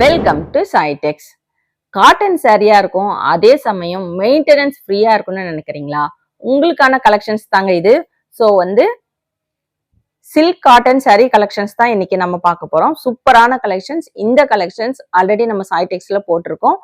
Welcome to சைடெக்ஸ் cotton சாரியா இருக்கும் அதே சமயம் மெயின்டெனன்ஸ் ஃப்ரீயா இருக்கும்னு நினைக்கிறீங்களா? உங்களுக்கான கலெக்ஷன்ஸ் தாங்க இது. ஸோ வந்து சில்க் காட்டன் saree கலெக்ஷன்ஸ் தான் இன்னைக்கு நம்ம பார்க்க போறோம். சூப்பரான கலெக்ஷன்ஸ் இந்த கலெக்ஷன்ஸ் ஆல்ரெடி நம்ம சாய்டெக்ஸ்ல போட்டிருக்கோம்.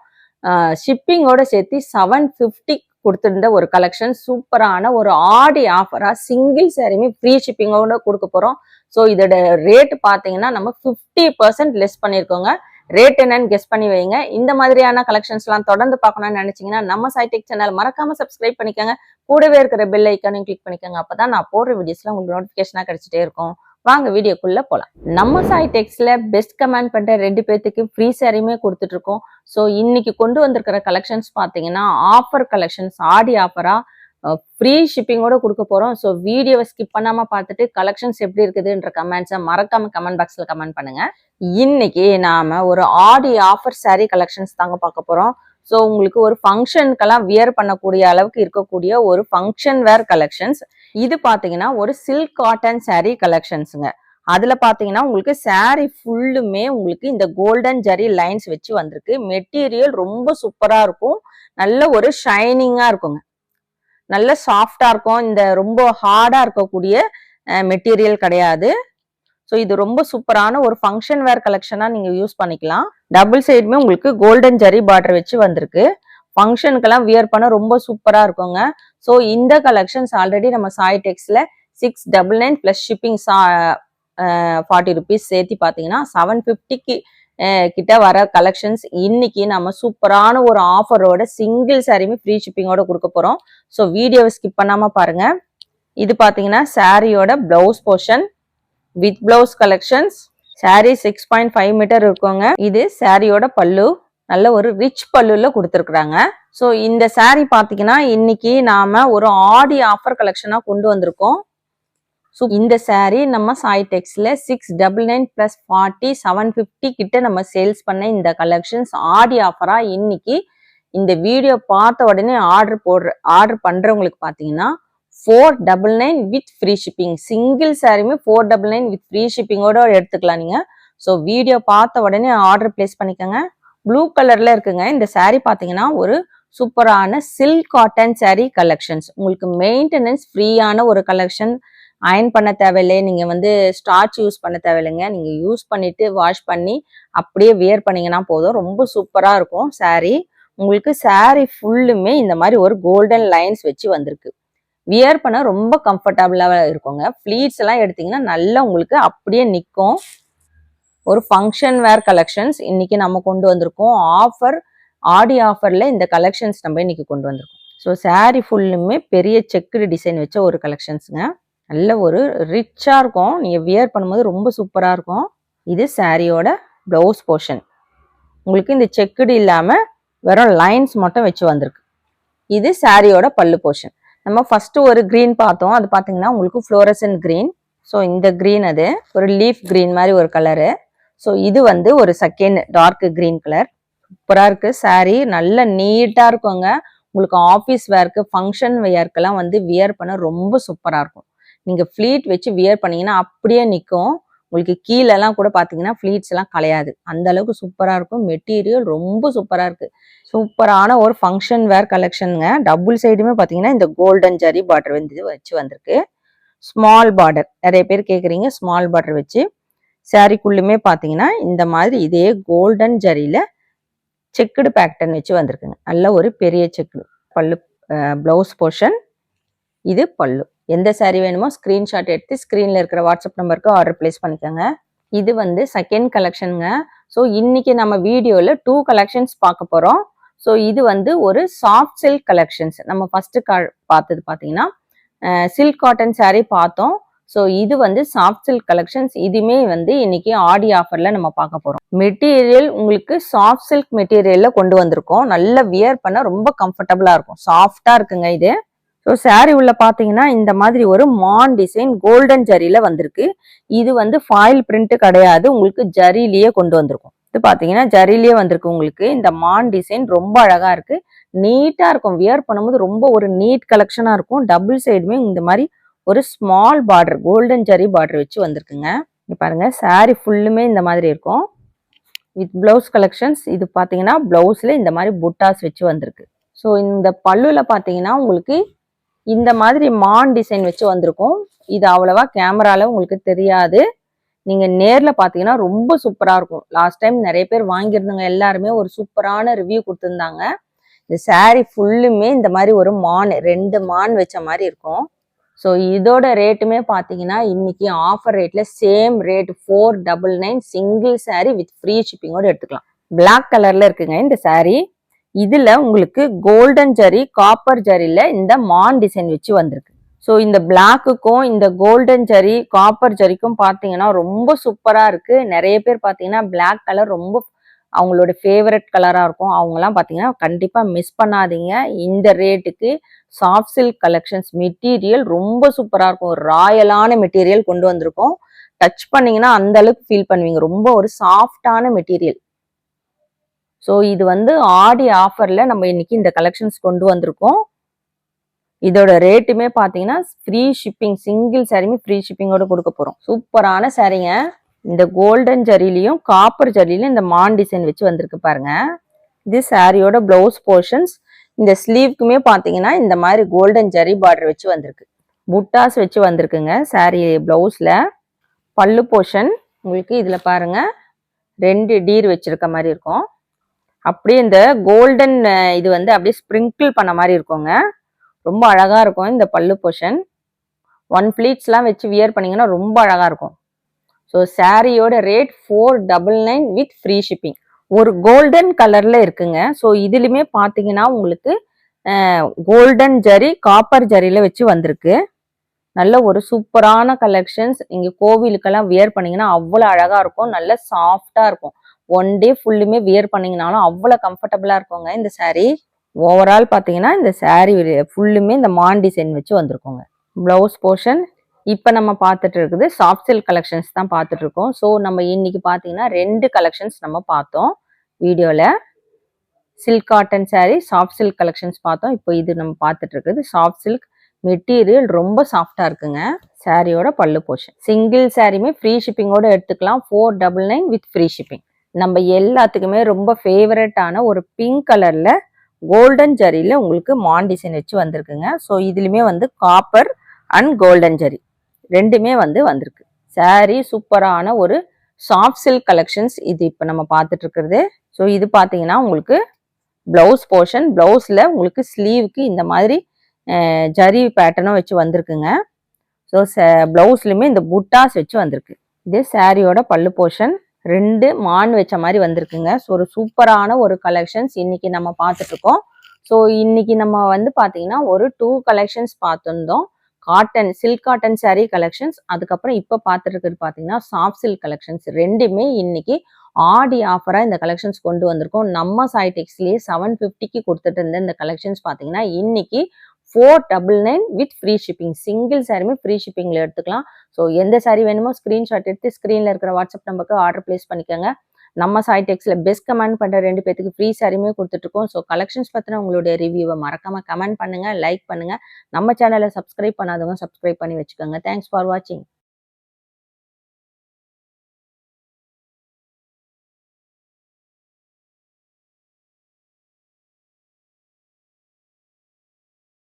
ஷிப்பிங்கோட சேர்த்து செவன் ஃபிஃப்டி கொடுத்துருந்த ஒரு கலெக்ஷன் சூப்பரான ஒரு ஆடி ஆஃபரா சிங்கிள் சாரியுமே ஃப்ரீ ஷிப்பிங்கோட கொடுக்க போறோம். ஸோ இதோட ரேட் பார்த்தீங்கன்னா நம்ம ஃபிஃப்டி பர்சன்ட் லெஸ் பண்ணியிருக்கோங்க ரேட் என்னன்னு கெஸ் பண்ணி வைங்க. இந்த மாதிரியான கலெக்ஷன்ஸ்லாம் தொடர்ந்து பார்க்கணும்னு நினைச்சீங்கன்னா நம்ம சைடெக் சேனல் மறக்காம சப்ஸ்கிரைப் பண்ணிக்கோங்க. கூடவே இருக்கிற பெல் ஐக்கானையும் கிளிக் பண்ணிக்கோங்க. அப்பதான் நான் போடுற வீடியோஸ்ல உங்களுக்கு நோட்டிஃபிகேஷனாக கிடைச்சிட்டே இருக்கும். வாங்க வீடியோக்குள்ள போலாம். நம்ம சைடெக்ஸ்ல பெஸ்ட் கமெண்ட் பண்ற ரெண்டு பேர்த்துக்கு ஃப்ரீ சாரியுமே கொடுத்துட்டு இருக்கோம். ஸோ இன்னைக்கு கொண்டு வந்திருக்கிற கலெக்ஷன்ஸ் பார்த்தீங்கன்னா ஆஃபர் கலெக்ஷன்ஸ் ஆடி ஆஃபரா ஃப்ரீ ஷிப்பிங்கோட கொடுக்க போறோம். ஸோ வீடியோவை ஸ்கிப் பண்ணாம பார்த்துட்டு கலெக்ஷன்ஸ் எப்படி இருக்குதுன்ற கமெண்ட்ஸை மறக்காம கமெண்ட் பாக்ஸ்ல கமெண்ட் பண்ணுங்க. இன்னைக்கு நாம ஒரு ஆடி ஆஃபர் saree கலெக்ஷன்ஸ் தாங்க பார்க்க போறோம். ஸோ உங்களுக்கு ஒரு ஃபங்க்ஷனுக்கெல்லாம் வியர் பண்ணக்கூடிய அளவுக்கு இருக்கக்கூடிய ஒரு ஃபங்க்ஷன் வேர் கலெக்ஷன்ஸ் இது பார்த்தீங்கன்னா ஒரு சில்க் காட்டன் saree கலெக்ஷன்ஸுங்க அதுல பாத்தீங்கன்னா உங்களுக்கு saree ஃபுல்லுமே உங்களுக்கு இந்த கோல்டன் ஜரி லைன்ஸ் வச்சு வந்திருக்கு. மெட்டீரியல் ரொம்ப சூப்பரா இருக்கும். நல்ல ஒரு ஷைனிங்கா இருக்குங்க. நல்ல சாஃப்டா இருக்கும். இந்த ரொம்ப ஹார்டா இருக்கக்கூடிய மெட்டீரியல் கிடையாது. ஸோ இது ரொம்ப சூப்பரான ஒரு ஃபங்க்ஷன் வேர் கலெக்ஷனா நீங்க யூஸ் பண்ணிக்கலாம். டபுள் சைடுமே உங்களுக்கு கோல்டன் ஜரி பார்டர் வச்சு வந்திருக்கு. ஃபங்க்ஷனுக்கெல்லாம் வியர் பண்ண ரொம்ப சூப்பரா இருக்குங்க. ஸோ இந்த கலெக்ஷன்ஸ் ஆல்ரெடி நம்ம Sai டெக்ஸ்ல six double nine plus shipping forty rupees சேர்த்து பார்த்தீங்கன்னா செவன் ஃபிஃப்டிக்கு கிட்ட வர கலெக்ஷன்ஸ் இன்னைக்கு நம்ம சூப்பரான ஒரு ஆஃபரோட சிங்கிள் சாரியுமே ஃப்ரீ ஷிப்பிங்கோட கொடுக்க போறோம். ஸோ வீடியோவை ஸ்கிப் பண்ணாம பாருங்க. இது பார்த்தீங்கன்னா சாரியோட blouse portion with blouse collections. Sari six point five meter இருக்குங்க. இது சாரியோட பல்லு. நல்ல ஒரு ரிச் பல்லுல கொடுத்துருக்குறாங்க. ஸோ இந்த சாரீ பார்த்தீங்கன்னா இன்னைக்கு நாம ஒரு ஆடி ஆஃபர் கலெக்ஷனாக கொண்டு வந்திருக்கோம். ஸோ இந்த சாரீ நம்ம Sai டெக்ஸ்ல six double nine plus forty seven fifty கிட்ட நம்ம சேல்ஸ் பண்ண இந்த கலெக்ஷன்ஸ் ஆடி ஆஃபராக இன்னைக்கு இந்த வீடியோ பார்த்த உடனே ஆர்டர் போடுற ஆர்டர் பண்ணுறவங்களுக்கு பார்த்தீங்கன்னா four double nine with free shipping single சாரியுமே four double nine with free ஷிப்பிங்கோட எடுத்துக்கலாம் நீங்க. ஸோ வீடியோ பார்த்த உடனே ஆர்டர் பிளேஸ் பண்ணிக்கோங்க. ப்ளூ கலர்ல இருக்குங்க. இந்த சாரீ பார்த்தீங்கன்னா ஒரு சூப்பரான சில்க் காட்டன் சாரீ கலெக்ஷன்ஸ் உங்களுக்கு மெயின்டெனன்ஸ் ஃப்ரீயான ஒரு கலெக்ஷன் அயன் பண்ண தேவையில்லை. நீங்க வந்து ஸ்டார்ச் யூஸ் பண்ண தேவையில்லைங்க. நீங்க யூஸ் பண்ணிட்டு வாஷ் பண்ணி அப்படியே வியர் பண்ணீங்கன்னா போதும். ரொம்ப சூப்பரா இருக்கும் சாரீ உங்களுக்கு சாரீ ஃபுல்லுமே இந்த மாதிரி ஒரு கோல்டன் லைன்ஸ் வச்சு வந்திருக்கு. வியர் பண்ண ரொம்ப கம்ஃபர்டபுளாக இருக்குங்க. ஃப்ளீட்ஸ் எல்லாம் எடுத்தீங்கன்னா நல்லா உங்களுக்கு அப்படியே நிற்கும் ஒரு ஃபங்க்ஷன் வேர் கலெக்ஷன்ஸ் இன்னைக்கு நம்ம கொண்டு வந்திருக்கோம். ஆஃபர் ஆடி ஆஃபர்ல இந்த கலெக்ஷன்ஸ் நம்ம இன்னைக்கு கொண்டு வந்திருக்கோம். ஸோ saree ஃபுல்லுமே பெரிய செக்குடு டிசைன் வச்ச ஒரு கலெக்ஷன்ஸுங்க நல்ல ஒரு ரிச்சாக இருக்கும். நீங்கள் வியர் பண்ணும்போது ரொம்ப சூப்பராக இருக்கும். இது சாரியோட ப்ளவுஸ் போர்ஷன் உங்களுக்கு இந்த செக்குடு இல்லாமல் வெறும் லைன்ஸ் மட்டும் வச்சு வந்திருக்கு. இது சாரியோட பல்லு போர்ஷன் நம்ம ஃபர்ஸ்ட் ஒரு க்ரீன் பார்த்தோம். அது பார்த்தீங்கன்னா உங்களுக்கு ஃப்ளோரசன் க்ரீன் ஸோ இந்த க்ரீன் அது. ஒரு லீஃப் கிரீன் மாதிரி ஒரு கலரு ஸோ இது வந்து ஒரு செகண்ட் டார்க் கிரீன் கலர் சூப்பராக இருக்கு. Saree நல்ல நீட்டாக இருக்குங்க. உங்களுக்கு ஆஃபீஸ் வேர்க்கு ஃபங்க்ஷன் வேர்க்கெல்லாம் வந்து வியர் பண்ண ரொம்ப சூப்பராக இருக்கும். நீங்கள் ஃப்ளீட் வச்சு வியர் பண்ணீங்கன்னா அப்படியே நிற்கும் உங்களுக்கு கீழெல்லாம் கூட பார்த்தீங்கன்னா ஃப்ளீட்ஸ் எல்லாம் கலையாது. அந்த அளவுக்கு சூப்பராக இருக்கும். மெட்டீரியல் ரொம்ப சூப்பராக இருக்கு. சூப்பரான ஒரு ஃபங்க்ஷன் வேர் கலெக்ஷனுங்க டபுள் சைடுமே பார்த்தீங்கன்னா இந்த கோல்டன் ஜரி பார்டர் வந்து வச்சு வந்திருக்கு. ஸ்மால் பார்டர் நிறைய பேர் கேட்குறீங்க ஸ்மால் பார்டர் வச்சு. சாரிக்குள்ளுமே பார்த்தீங்கன்னா இந்த மாதிரி இதே கோல்டன் ஜரியில செக்குடு பேட்டர்ன் வச்சு வந்திருக்குங்க. நல்ல ஒரு பெரிய செக்குடு பல்லு ப்ளவுஸ் போர்ஷன் இது பல்லு. எந்த சாரீ வேணுமோ ஸ்க்ரீன்ஷாட் எடுத்து ஸ்க்ரீனில் இருக்கிற வாட்ஸ்அப் நம்பருக்கு ஆர்டர் பிளேஸ் பண்ணிக்கோங்க. இது வந்து செகண்ட் கலெக்ஷனுங்க ஸோ இன்னைக்கு நம்ம வீடியோவில் டூ கலெக்ஷன்ஸ் பார்க்க போகிறோம் ஸோ இது வந்து ஒரு சாஃப்ட் சில்க் கலெக்ஷன்ஸ் நம்ம ஃபஸ்ட்டு க பார்த்தது பார்த்தீங்கன்னா சில்க் காட்டன் சாரீ பார்த்தோம். ஸோ இது வந்து சாஃப்ட் சில்க் கலெக்ஷன்ஸ் இதுமே வந்து இன்னைக்கு ஆடி ஆஃபரில் நம்ம பார்க்க போகிறோம் மெட்டீரியல் உங்களுக்கு சாஃப்ட் சில்க் மெட்டீரியலில் கொண்டு வந்திருக்கோம். நல்ல வியர் பண்ண ரொம்ப கம்ஃபர்டபுளாக இருக்கும். சாஃப்டாக இருக்குங்க இது. ஸோ சாரி உள்ள பார்த்தீங்கன்னா இந்த மாதிரி ஒரு மான் டிசைன் கோல்டன் ஜரியில வந்திருக்கு. இது வந்து ஃபாயில் பிரிண்ட் கிடையாது. உங்களுக்கு ஜரிலேயே கொண்டு வந்திருக்கும். இது பார்த்தீங்கன்னா ஜரிலேயே வந்திருக்கு உங்களுக்கு. இந்த மான் டிசைன் ரொம்ப அழகா இருக்கு. நீட்டாக இருக்கும். வியர் பண்ணும்போது ரொம்ப ஒரு நீட் கலெக்ஷனாக இருக்கும். டபுள் சைடுமே இந்த மாதிரி ஒரு small border golden zari border வச்சு வந்திருக்குங்க. இங்கே பாருங்க. சாரி ஃபுல்லுமே இந்த மாதிரி இருக்கும். வித் பிளவுஸ் கலெக்ஷன்ஸ் இது பார்த்தீங்கன்னா பிளவுஸில் இந்த மாதிரி புட்டாஸ் வச்சு வந்திருக்கு. ஸோ இந்த பல்லுல பார்த்தீங்கன்னா உங்களுக்கு இந்த மாதிரி மான் டிசைன் வச்சு வந்திருக்கும். இது அவ்வளவா கேமரால உங்களுக்கு தெரியாது. நீங்க நேர்ல பாத்தீங்கன்னா ரொம்ப சூப்பரா இருக்கும். லாஸ்ட் டைம் நிறைய பேர் வாங்கியிருந்தவங்க எல்லாருமே ஒரு சூப்பரான ரிவ்யூ கொடுத்துருந்தாங்க. இந்த சாரீ ஃபுல்லுமே இந்த மாதிரி ஒரு மான் ரெண்டு மான் வச்ச மாதிரி இருக்கும். ஸோ இதோட ரேட்டுமே பார்த்தீங்கன்னா இன்னைக்கு ஆஃபர் ரேட்டில் same rate four double nine single sari with free ஷிப்பிங்கோட எடுத்துக்கலாம். பிளாக் கலரில் இருக்குங்க இந்த சாரீ இதுல உங்களுக்கு கோல்டன் ஜரி காப்பர் ஜரியில இந்த மான் டிசைன் வச்சு வந்திருக்கு. ஸோ இந்த பிளாக்குக்கும் இந்த கோல்டன் ஜரி காப்பர் ஜரிக்கும் பார்த்தீங்கன்னா ரொம்ப சூப்பராக இருக்கு. நிறைய பேர் பார்த்தீங்கன்னா பிளாக் கலர் ரொம்ப அவங்களோட ஃபேவரட் கலராக இருக்கும். அவங்கலாம் பார்த்தீங்கன்னா கண்டிப்பாக மிஸ் பண்ணாதீங்க. இந்த ரேட்டுக்கு சாஃப்ட் சில்க் கலெக்ஷன்ஸ் மெட்டீரியல் ரொம்ப சூப்பராக இருக்கும். ஒரு ராயலான மெட்டீரியல் கொண்டு வந்திருக்கோம். டச் பண்ணிங்கன்னா அந்த அளவுக்கு ஃபீல் பண்ணுவீங்க. ரொம்ப ஒரு சாஃப்டான மெட்டீரியல் ஸோ இது வந்து ஆடி ஆஃபரில் நம்ம இன்னைக்கு இந்த கலெக்ஷன்ஸ் கொண்டு வந்திருக்கோம். இதோட ரேட்டுமே பார்த்தீங்கன்னா ஃப்ரீ ஷிப்பிங் சிங்கிள் சாரியுமே ஃப்ரீ ஷிப்பிங்கோட கொடுக்க போகிறோம் சூப்பரான சாரீங்க இந்த கோல்டன் ஜரிலையும் காப்பர் ஜரிலையும் இந்த மான் டிசைன் வச்சு வந்திருக்கு பாருங்க. இது சாரியோட பிளவுஸ் போர்ஷன்ஸ் இந்த ஸ்லீவ்க்குமே பார்த்தீங்கன்னா இந்த மாதிரி கோல்டன் ஜரி பார்டர் வச்சு வந்திருக்கு. புட்டாஸ் வச்சு வந்திருக்குங்க சாரி ப்ளவுஸில் பல்லு போர்ஷன் உங்களுக்கு இதில் பாருங்க. ரெண்டு டீர் வச்சிருக்க மாதிரி இருக்கும். அப்படியே இந்த கோல்டன் இது வந்து அப்படியே ஸ்ப்ரிங்கிள் பண்ண மாதிரி இருக்குங்க. ரொம்ப அழகா இருக்கும் இந்த பல்லு போர்ஷன் ஒன் ஃபிளீட்ஸ்லாம் வச்சு வியர் பண்ணீங்கன்னா ரொம்ப அழகா இருக்கும். ஸோ சாரியோட rate four double nine with free shipping ஒரு கோல்டன் கலர்ல இருக்குங்க. ஸோ இதுலையுமே பார்த்தீங்கன்னா உங்களுக்கு கோல்டன் ஜரி காப்பர் ஜரியில வச்சு வந்திருக்கு. நல்ல ஒரு சூப்பரான கலெக்ஷன்ஸ் இங்கே கோவிலுக்கெல்லாம் வியர் பண்ணீங்கன்னா அவ்வளோ அழகா இருக்கும். நல்ல சாஃப்டா இருக்கும். ஒன் டே ஃபுல்லுமே வியர் பண்ணிங்கனாலும் அவ்வளோ கம்ஃபர்டபுளாக இருக்குங்க இந்த சாரீ ஓவரால் பார்த்தீங்கன்னா இந்த சாரீ ஃபுல்லுமே இந்த மான் டிசைன் வச்சு வந்திருக்கோங்க. ப்ளவுஸ் போர்ஷன் இப்போ நம்ம பார்த்துட்டு இருக்குது சாஃப்ட் சில்க் கலெக்ஷன்ஸ் தான் பார்த்துட்டு இருக்கோம். ஸோ நம்ம இன்னைக்கு பார்த்தீங்கன்னா ரெண்டு கலெக்ஷன்ஸ் நம்ம பார்த்தோம் வீடியோவில் silk cotton sari soft silk collections பார்த்தோம். இப்போ இது நம்ம பார்த்துட்டு இருக்குது சாஃப்ட் சில்க் மெட்டீரியல் ரொம்ப சாஃப்டாக இருக்குங்க. சாரியோட பல்லு போர்ஷன் சிங்கிள் சாரியுமே ஃப்ரீ ஷிப்பிங்கோட எடுத்துக்கலாம். Four double nine with free shipping நம்ம எல்லாத்துக்குமே ரொம்ப ஃபேவரட்டான ஒரு பிங்க் கலரில் கோல்டன் ஜரியில் உங்களுக்கு மான் டிசைன் வச்சு வந்திருக்குங்க. ஸோ இதுலேயுமே வந்து காப்பர் அண்ட் கோல்டன் ஜரி ரெண்டுமே வந்து வந்திருக்கு. Saree சூப்பரான ஒரு சாஃப்ட் சில்க் கலெக்ஷன்ஸ் இது இப்போ நம்ம பார்த்துட்டு இருக்கிறது. ஸோ இது பார்த்தீங்கன்னா உங்களுக்கு ப்ளவுஸ் போர்ஷன் ப்ளவுஸில் உங்களுக்கு ஸ்லீவுக்கு இந்த மாதிரி ஜரி பேட்டர்னும் வச்சு வந்திருக்குங்க. ஸோ பிளவுஸ்லையுமே இந்த புட்டாஸ் வச்சு வந்திருக்கு. இது சாரியோட பல்லு போர்ஷன் ரெண்டு மான் வச்ச மாதிரி வந்திருக்குங்க. ஸோ ஒரு சூப்பரான ஒரு கலெக்ஷன்ஸ் இன்னைக்கு நம்ம பார்த்துட்டு இருக்கோம் ஸோ இன்னைக்கு நம்ம வந்து பார்த்தீங்கன்னா ஒரு டூ கலெக்ஷன்ஸ் பார்த்துருந்தோம். Cotton silk cotton sari collections அதுக்கப்புறம் இப்போ பார்த்துட்டு இருக்கிறது பார்த்தீங்கன்னா சாஃப்ட் சில்க் கலெக்ஷன்ஸ் ரெண்டுமே இன்னைக்கு ஆடி ஆஃபராக இந்த கலெக்ஷன்ஸ் கொண்டு வந்திருக்கோம். நம்ம சாய்டெக்ஸ்லேயே செவன் ஃபிஃப்டிக்கு கொடுத்துட்டு இருந்த இந்த கலெக்ஷன்ஸ் பார்த்தீங்கன்னா இன்னைக்கு four double nine with free shipping single சாரியுமே ஃப்ரீ ஷிப்பிங்கில் எடுத்துக்கலாம். ஸோ எந்த சாரீ வேணுமோ ஸ்க்ரீன்ஷாட் எடுத்து ஸ்க்ரீனில் இருக்கிற வாட்ஸ்அப் நம்பருக்கு ஆர்டர் ப்ளேஸ் பண்ணிக்கோங்க. நம்ம சாய்டெக்ஸில் பெஸ்ட் கமெண்ட் பண்ணுற ரெண்டு பேத்துக்கு ஃப்ரீ சாரியுமே கொடுத்துட்ருக்கோம். ஸோ கலெக்ஷன்ஸ் பற்றின உங்களுடைய ரிவ்யூவை மறக்காமல் கமெண்ட் பண்ணுங்கள் லைக் பண்ணுங்கள் நம்ம சேனலை சப்ஸ்கிரைப் பண்ணாதவங்க சப்ஸ்கிரைப் பண்ணி வச்சுக்கோங்க. தேங்க்ஸ் ஃபார் வாட்சிங்